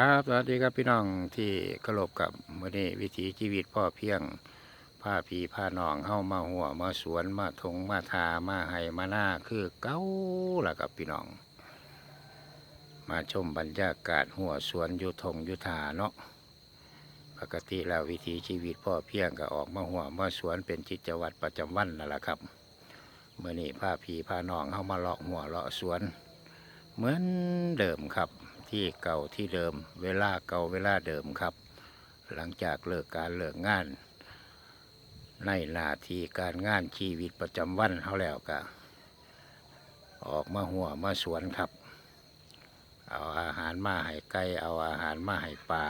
ครับสวัสดีครับพี่น้องที่เคารพกับมื่อนี้วิถีชีวิตพ่อเพียงผ้าพีผ้าหนองเข้ามาหัวมาสวนมาทงมาทามาไห้มาหน้าคือเก้าละครับพี่น้อง มาชมบรรยากาศหัวสวนยุทงยุทาเนาะปกติแล้ววิถีชีวิตพ่อเพียงก็ออกมาหัวมาสวนเป็นจิตวัตรประจำวันนั่นแหละครับเมื่อนี้ผ้าพีผ้าหนองเข้ามาเลาะหัวเลาะสวน เหมือนเดิมครับ ที่เก่าที่เดิม เวลาเก่าเวลาเดิมครับ หลังจากเลิกการเลิกงาน ในหน้าที่การงานชีวิตประจำวันเขาแล้วก็ออกมาหัวมาสวนครับ เอาอาหารมาให้ไก่เอาอาหารมาให้ปลา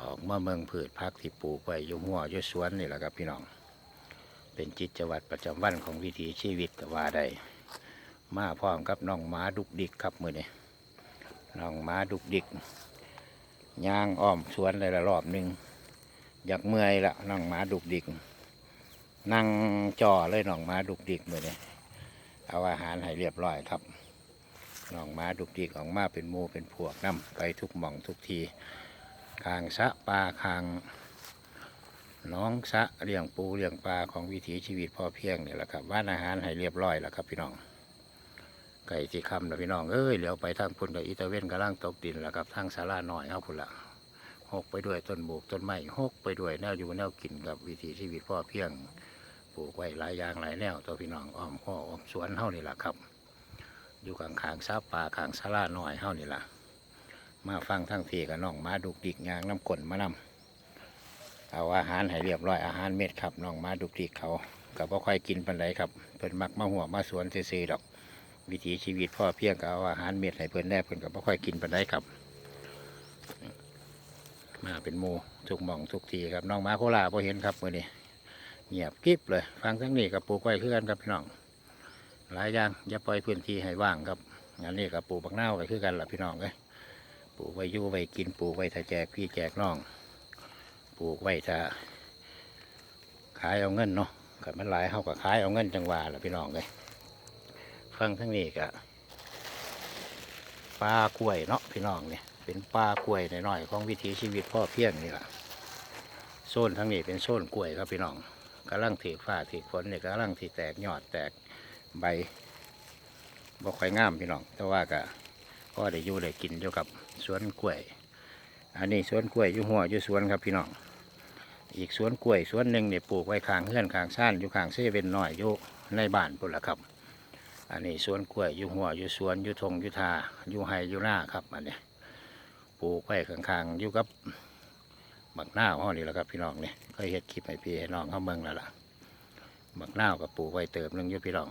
ออกมาเมืองผืชพักที่ปลูกไว้อยู่หัวอยู่สวนนี่แหละครับพี่น้อง เป็นจิตวัตรประจำวันของวิถีชีวิตกว่าได้มาพร้อมกับน้องหมาดุกดิกครับมือนี้ น้องมาดุกดิกย่างอ้อมสวนเลยละรอบหนึ่งอยากเมื่อยละน้องมาดุกดิก นั่งจ่อเลยน้องมาดุกดิกมือนี้เอาอาหารให้เรียบร้อยครับน้องมาดุกดิกออกมาเป็นมูเป็นพวกน้ำไปทุกหม่องทุกทีคางสะปลาคางน้องสะเลี้ยงปูเลี้ยงปลาของวิถีชีวิตพอเพียงเนี่ยแหละครับว่านอาหารให้เรียบร้อยแล้วครับพี่น้อง ไก่ที่คำนะพี่น้องเอ้ยเหลียวไปทางพุ่นกับอีตาเว้นกำลังตกดินแล้วครับทางสาราหน่อยเอาพุ่นละหกไปด้วยต้นบุกต้นไม้หกไปด้วยแนวอยู่แนวกินกับวิถีชีวิตพ่อเพียงปลูกไว้หลายอย่างหลายแนวตัวพี่น้องอ้อมข้ออ้อมสวนเฮานี่แหละครับ อยู่ข้างขางๆซาป่าขางสาราหน่อยเฮานี่แหละมาฟังทั้งทีกับน้องมาดุกดิกยางน้ำกลนมานำเอาอาหารให้เรียบร้อยอาหารเม็ดครับน้องมาดุกดิกเขากับพ่ค่อยกินปันไดครับเพิ่นมักมาหัวมาสวนซื่อๆดอก วิถีชีวิตพ่อเพียงกับเอาอาหารเม็ดให้เพื่อนแน่เพื่อนกับไม่ค่อยกินไปได้ครับ มาเป็นหมูทุกหม่องทุกทีครับน้องหมาโคลาพอเห็นครับมื่อนี้เงียบกริบเลย ฟังทั้งนี้กับปลูกไว้คือกันครับพี่น้องหลายอย่างอย่าปล่อยพื้นที่ให้ว่างครับงานนี้กับปลูกบักนาวก็คือกันล่ะพี่น้องเลยปลูกไว้ยู่ไว้กินปลูกไว้ถ้าแจกพี่แจกน้องปลูกไว้ถ้าขายเอาเงินเนาะกับมันหลายเข้ากับขายเอาเงินจังหวะล่ะพี่น้องเลย ฟังทั้งนี้ก็ปลากล้วยเนาะพี่น้องเนี่ยเป็นปลากล้วยหน่อยๆของวิถีชีวิตพ่อเพียงนี่แหละโซนทั้งนี้เป็นโซนกล้วยครับพี่น้องกำลังถือฝ้าถือฝนเนี่ยกำลังที่แตกยอดแตกใบบ่ค่อยงามพี่น้อง แต่ว่าก็พอได้อยู่ได้กินอยู่กับสวนกล้วย อันนี้สวนกล้วยอยู่หัวอยู่สวนครับพี่น้อง อีกสวนกล้วยสวนหนึ่งเนี่ยปลูกไว้ข้างเฮือนข้างซ่านอยู่ข้างเซเว่นน้อยอยู่ในบ้านพุ่นละครับ อันนี้สวนกล้วยอยู่หัวอยู่สวนอยู่ทงอยู่ทาอยู่ไฮอยู่หน้าครับอันนี้ปลูกไว้ข้างๆอยู่กับบักหน้าวห้อนี่แหละครับพี่น้องเนี่ยเคยเห็ดคลิปให้พี่ให้น้องเขาเมืองแล้วล่ะบักหน้าวกับปลูกไว้เติมนึงอยู่พี่น้อง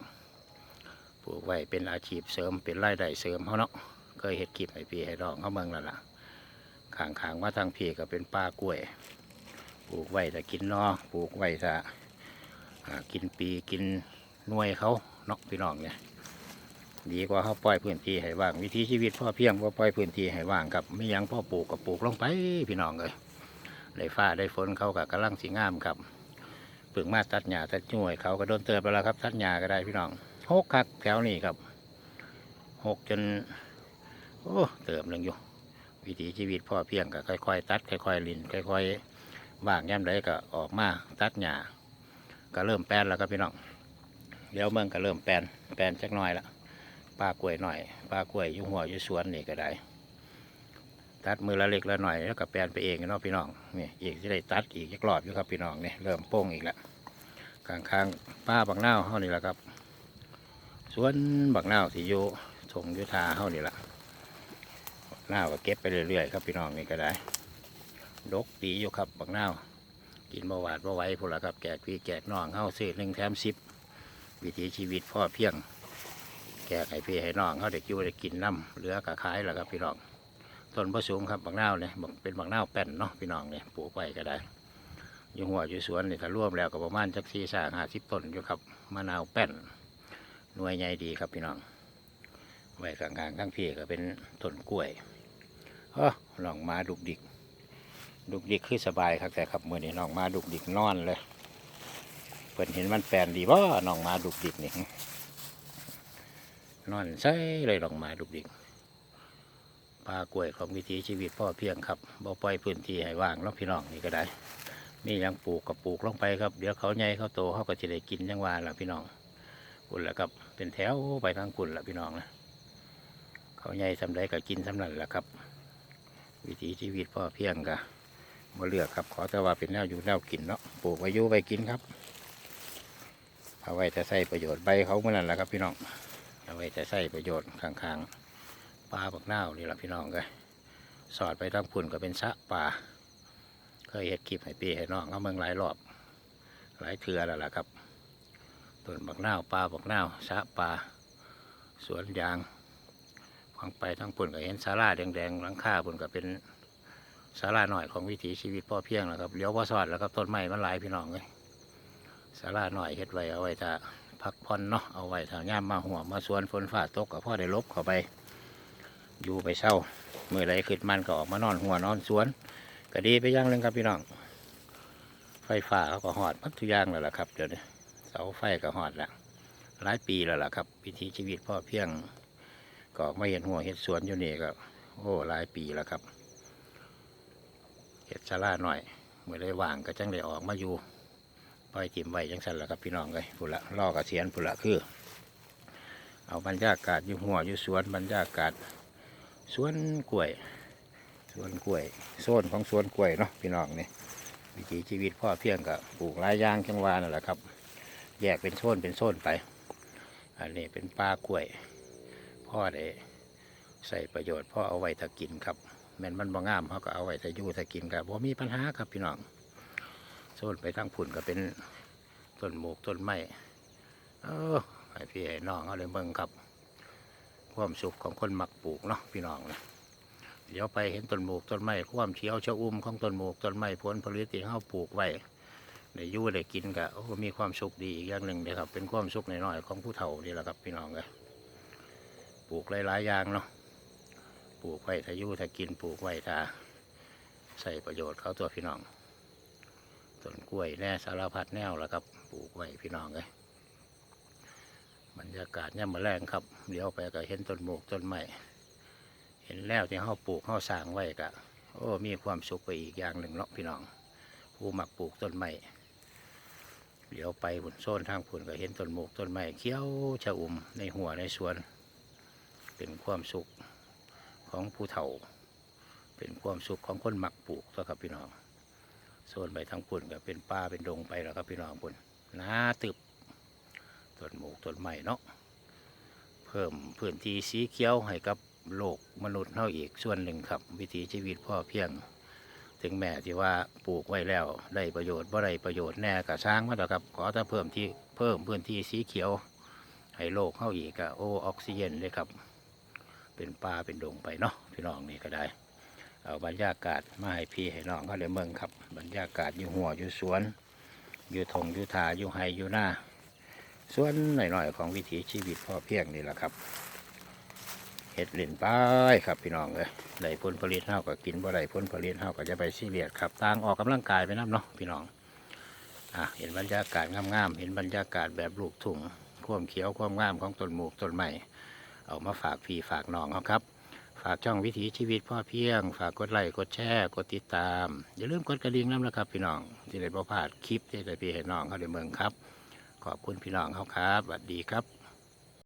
ปลูกไว้เป็นอาชีพเสริมเป็นรายได้เสริมเขาเนาะเคยเห็ดคลิปให้พี่ให้น้องเขาเมืองแล้วล่ะข้างๆว่าทางพี่ก็เป็นป่ากล้วยปลูกไว้แต่กินนอปลูกไว้แต่กินปีกินน่วยเขาเนาะพี่น้องเนี่ย ดีกว่าเขาปล่อยพื้นที่ให้ว่าง วิถีชีวิตพ่อเพียงว่าปล่อยพื้นที่ให้ว่างกับไม่ยังพ่อปลูกกับปลูกลงไปพี่น้องเลยได้ฟ้าได้ฝนเขากับกำลังสีงามครับเปลือกมาตัดหญ้าตัดจ่วยเขาก็โดนเติบไปแล้วครับ ตัดหญ้าก็ได้พี่น้องหกคักแถวนี้ครับหกจนโอ้เติมหนึ่งอยู่ วิถีชีวิตพ่อเพียงก็ค่อยๆ ตัดค่อยๆลินค่อยๆว่างย่ำใดก็ออกมาตัดหญ้าก็เริ่มแปลนแล้วครับพี่น้องเดี๋ยวเมืองก็เริ่มแปลนแปลนจักหน่อยละ ปลากล้วยหน่อยปลากล้วยยู่หัวยู่สวนนี่ก็ได้ ตัดมือละเล็กละหน่อยแล้วก็แปลนไปเองเนาะพี่น้องนี่อีกจะได้ตัดอีกยักรอบอยู่ครับพี่น้องนี่เริ่มโป้งอีกแล้วข้างข้างป้าบักนาวเฮานี่แหละครับสวนบักนาวที่อยู่ทงยุทาเฮานี่แหละบักนาก็เก็บไปเรื่อยๆครับพี่น้องนี่ก็ได้ดกดีอยู่ครับบักนากินบหวาดบไว้พวกละครับแจกพี่แจกน้องเฮาซื้อหนึ่งแถมสิบวิถีชีวิตพ่อเพียง จกให้พี่ให้น้องเขาได้กินได้กินน้ำเหลือกะขายแล้วครับพี่น้องต้นพระสูงครับบักนาวเนี่ยเป็นบักนาวแป้นเนาะพี่น้องเนี่ยปลูกไว้ก็ได้อยู่หัวอยู่สวนนี่ถ้ารวมแล้วก็ประมาณจักสี่สาห้าสิบต้นอยู่ครับมะนาวแป้นหน่วยใหญ่ดีครับพี่น้องไว้กลางๆข้างพี่ก็เป็นต้นกล้วยเออลองมาดุกดิก ดุกดิกคือสบายครับแต่ครับมือนี้น้องมาดุกดิกนอนเลยเพิ่นเห็นมันแปลนดีบ่น้องมาดุกดิกนี่ นอนใช่เลยน้องมาดุกดิกป่ากล้วยของวิถีชีวิตพ่อเพียงครับบ่ปล่อยพื้นที่ให้ว่างเนาะพี่น้องนี่ก็ได้มีหยังปลูกกับปลูกลงไปครับ เดี๋ยวเขาใหญ่เขาโตเขาก็จะได้กินจังหวาละพี่น้องคุณละครับเป็นแถวไปทางคุณละพี่น้องนะเขาใหญ่สำไรก็กินสำนันละครับ วิถีชีวิตพ่อเพียงกะมาเลือกครับ ขอแต่ว่าเป็นแนวอยู่แนวกินเนาะปลูกไว้ยู่ไว้กินครับเอาไว้จะใส่ประโยชน์ใบเขาเมื่อนั้นแหละครับพี่น้อง เอาไว้จะใส่ประโยชน์ข้างๆปลาบักนาวนี่แหละพี่น้องก็สอดไปทางพุ่นก็เป็นสะปลาเคยเห็ดคลิปให้พี่ให้น้องเขาเมืองหลายรอบหลายเทือแล้วล่ะครับต้นบักนาวปลาบักนาวสะปลาสวนยางฟังไปทั้งปุ่นก็เห็นศาลาแดงๆหลังคาปุ่นก็เป็นศาลาหน่อยของวิถีชีวิตพ่อเพียงแล้วครับเลี้ยวพ่อสอดแล้วครับต้นไม้มันหลายพี่น้องเลยศาลาหน่อยเฮ็ดไว้เอาไว้ถ้า พักผ่อนเนาะเอาไว้ถ้าย่ามมาหัวมาสวนฝนฟ้าตกก็พ่อได้ลบเข้าไป อยู่ไปเช่าเมื่อไรขึ้นมันก็ออกมานอนหัวนอนสวนก็ดีไปย่างหนึ่งครับพี่น้องไฟฟ้าเขาก็หอดมัดทุกอย่างแล้วล่ะครับเดี๋ยวนี้เสาไฟก็หอดแล้วหลายปีแล้วล่ะครับวิถีชีวิตพ่อเพียง ก็ไม่เห็นหัวเห็ดสวนอยู่นี่ก็โอ้หลายปีแล้วครับเห็ดชาลาหน่อยเมื่อได้ว่างก็จังได้ออกมาอยู่ ปล่อยจิมไว้จังสั่นละครับพี่น้องเลยพุ่นละล่อกระเสียนพุ่นละคือ เอาบรรยากาศอยู่หัวอยู่สวนบรรยากาศสวนกล้วยสวนกล้วยโซนของสวนกล้วยเนาะพี่น้องนี่วิถีชีวิตพ่อเพียงกับปลูกหลายอย่างจังหวานั่นแหละครับ แยกเป็นโซนเป็นโซนไป อันนี้เป็นปลากล้วย พ่อได้ใส่ประโยชน์พ่อเอาไว้ถ้ากินครับแม่นมันบ่งามเขาก็เอาไว้ถ้าอยู่ถ้ากินครับบ่มีปัญหาครับพี่น้อง โซนไปทางผุ่นก็เป็นต้นหมกต้นไม้เออให้พี่ให้น้องเอาเลยเบิ่งครับ ความสุขของคนมักปลูกเนาะพี่น้องนะเดี๋ยวไปเห็นต้นหมกต้นไม้ความเขียวชะอุ่มของต้นหมกต้นไม้ผลผลิตที่เขาปลูกไว้ได้ยู่ได้กินก็โอ้มีความสุขดีอีกอย่างหนึ่งเลยครับ เป็นความสุขน้อยๆของผู้เฒ่านี่แหละครับ พี่น้องก็ปลูกหลายๆอย่างเนาะปลูกไว้ถ้ายู่ถ้ากินปลูกไว้ถ้าใส่ประโยชน์เขาตัวพี่น้อง ต้นกล้วยแน่สารพัดแนวแล้วครับปลูกไว้พี่น้องเลยบรรยากาศเนี่ยมาแรงครับเดี๋ยวไปก็เห็นต้นหมูกต้นไม้เห็นแล้วที่เขาปลูกเขาสร้างไว้ก็โอ้มีความสุขไปอีกอย่างหนึ่งเนาะพี่น้อง ผู้หมักปลูกต้นไม้เดี๋ยวไปบนโซนทางผุนก็เห็นต้นหมกต้นไม้เขี้ยวชะอุ่มในหัวในสวน เป็นความสุขของผู้เฒ่า เป็นความสุขของคนหมักปลูกตัวครับพี่น้อง โซนไปทางผุนก็เป็นป่าเป็นดงไปแล้วครับพี่น้องผุนนาตึบต้นหมกต้นไม้เนาะเพิ่มพื้นที่สีเขียวให้กับโลกมนุษย์เท่าอีกส่วนหนึ่งครับ วิถีชีวิตพ่อเพียง ถึงแม้ที่ว่าปลูกไว้แล้วได้ประโยชน์บ่ได้ประโยชน์แน่ก็สร้างมาแล้วครับขอแต่เพิ่มที่เพิ่มพื้นที่สีเขียว ให้โลกเข้าอีกก็โอออกซิเจนเลยครับ เป็นป่าเป็นดงไปเนาะพี่น้องนี่ก็ได้ เอาบรรยากาศมาให้พี่ให้น้องเขาเลยเมืองครับ บรรยากาศอยู่หัวอยู่สวน อยู่ทงอยู่ทาอยู่ไฮอยู่หน้าส่วนหน่อยๆของวิถีชีวิตพ่อเพียงนี่แหละครับเห็ดเล่นไปครับพี่น้องเลยได้ผลผลิตเท่ากับกินบ่ได้ผลผลิตเท่ากับจะไปซีเรียสครับต่างออกกำลังกายไปน้ำเนาะพี่น้องอะเห็นบรรยากาศงามๆเห็นบรรยากาศแบบลูกทุ่งความเขียวความงามของต้นหมูกต้นไม้เอามาฝากพี่ฝากน้องเขาครับ ฝากช่องวิถีชีวิตพ่อเพียง ฝากกดไลค์กดแชร์กดติดตาม อย่าลืมกดกระดิ่งน้ำนะครับ พี่น้องที่ได้ประพลาดคลิปที่ได้พี่ให้น้องเขาได้เมืองครับ ขอบคุณพี่น้องเขาครับสวัสดีครับ